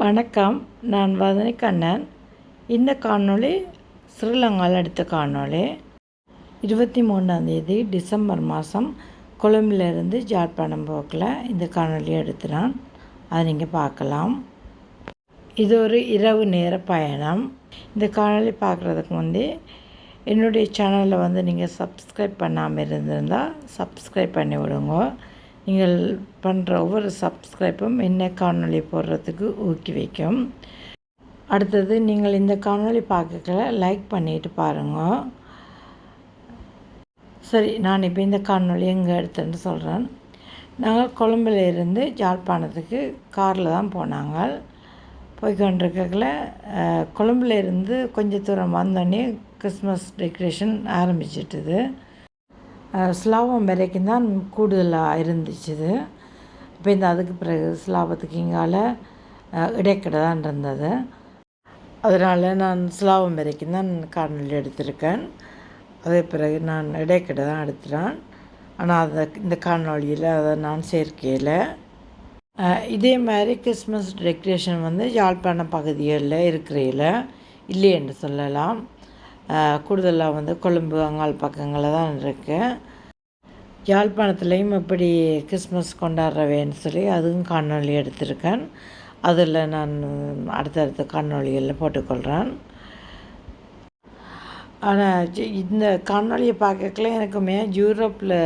வணக்கம். நான் வதனி கண்ணன். இந்த காணொளி ஸ்ரீலங்காவில் எடுத்த காணொளி. இருபத்தி மூணாந்தேதி டிசம்பர் மாதம் கொழும்பிலிருந்து ஜாழ்ப்பாணம் போக்கில் இந்த காணொளி எடுத்துனான் அதை நீங்கள் பார்க்கலாம். இது ஒரு இரவு நேர பயணம். இந்த காணொளி பார்க்குறதுக்கு முந்தி என்னுடைய சேனலில் வந்து நீங்கள் சப்ஸ்கிரைப் பண்ணாமல் இருந்திருந்தால் சப்ஸ்கிரைப் பண்ணி விடுங்க. நீங்கள் பண்ணுற ஒவ்வொரு சப்ஸ்கிரைப்பும் என்ன காணொலி போடுறதுக்கு ஊக்குவிக்கும் அடுத்தது நீங்கள் இந்த காணொலி பார்க்கல லைக் பண்ணிட்டு பாருங்க. சரி நான் இப்போ இந்த காணொலி எங்கே எடுத்தேன்னு சொல்கிறேன் நாங்கள் கொழும்பில் இருந்து ஜாழ்ப்பாணத்துக்கு காரில் தான் போனாங்க. போய்கொண்டிருக்கல கொழும்பில் இருந்து கொஞ்சம் தூரம் வந்தோடனே கிறிஸ்மஸ் டெக்கரேஷன் ஆரம்பிச்சிட்டுது. ஸ்லாபம் வரைக்கும் தான் கூடுதலாக இருந்துச்சு இப்போ இந்த அதுக்கு பிறகு ஸ்லாபத்துக்கு இங்கால இடைக்கடை தான் இருந்தது. அதனால் நான் ஸ்லாபம் வரைக்கும் தான் காணொலி எடுத்திருக்கேன். அதே பிறகு நான் இடைக்கடை தான் எடுத்துகிறேன் ஆனால் அதை இந்த காணொலியில் அதை நான் சேர்க்கையில். இதே மாதிரி கிறிஸ்மஸ் டெக்கரேஷன் வந்து யாழ்ப்பாணம் பகுதிகளில் இருக்கிறையில் இல்லை என்று சொல்லலாம். கூடுதலாக வந்து கொழும்பு அங்கால் பக்கங்களில் தான் இருக்குது யாழ்ப்பாணத்துலேயும் எப்படி கிறிஸ்மஸ் கொண்டாடுறவேன்னு சொல்லி அதுவும் காணொலி எடுத்திருக்கேன். அதில் நான் அடுத்தடுத்த காணொலிகளில் போட்டுக்கொள்கிறேன் ஆனால் இந்த காணொலியை பார்க்கல எனக்குமே யூரோப்பில்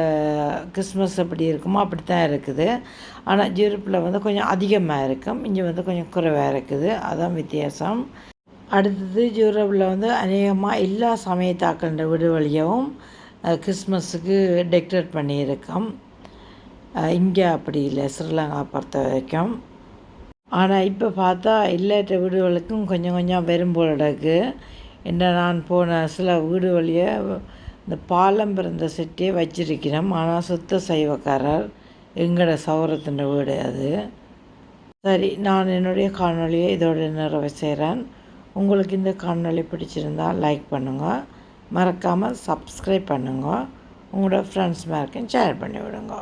கிறிஸ்மஸ் எப்படி இருக்குமோ அப்படி தான் இருக்குது. ஆனால் யூரோப்பில் வந்து கொஞ்சம் அதிகமாக இருக்கும். இங்கே வந்து கொஞ்சம் குறைவாக இருக்குது. அதுதான் வித்தியாசம். அடுத்தது யூரோப்பில் வந்து அநேகமாக எல்லா சமயத்தாக்கள்ன்ற வீடு வழியாகவும் கிறிஸ்மஸுக்கு டெக்கரேட் பண்ணியிருக்கோம். இங்கே அப்படி இல்லை ஸ்ரீலங்கா பொறுத்த வரைக்கும். ஆனால் இப்போ பார்த்தா இல்லாட்ட வீடுகளுக்கும் கொஞ்சம் கொஞ்சம் வரும் போல என்ன நான் போன சில வீடு வழியை இந்த பாலம் பிறந்த செட்டியை வச்சிருக்கிறோம் ஆனால் சுத்த சைவக்காரர் எங்களோட சௌரத்தின் வீடு அது. சரி நான் என்னுடைய காணொலியை இதோட நிறைவு செய்கிறேன். உங்களுக்கு இந்த காணொலி பிடிச்சிருந்தால் லைக் பண்ணுங்கள் மறக்காமல் சப்ஸ்கிரைப் பண்ணுங்கள் உங்களோட ஃப்ரெண்ட்ஸ் மேற்கும் ஷேர் பண்ணி விடுங்க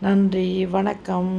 நன்றி வணக்கம்.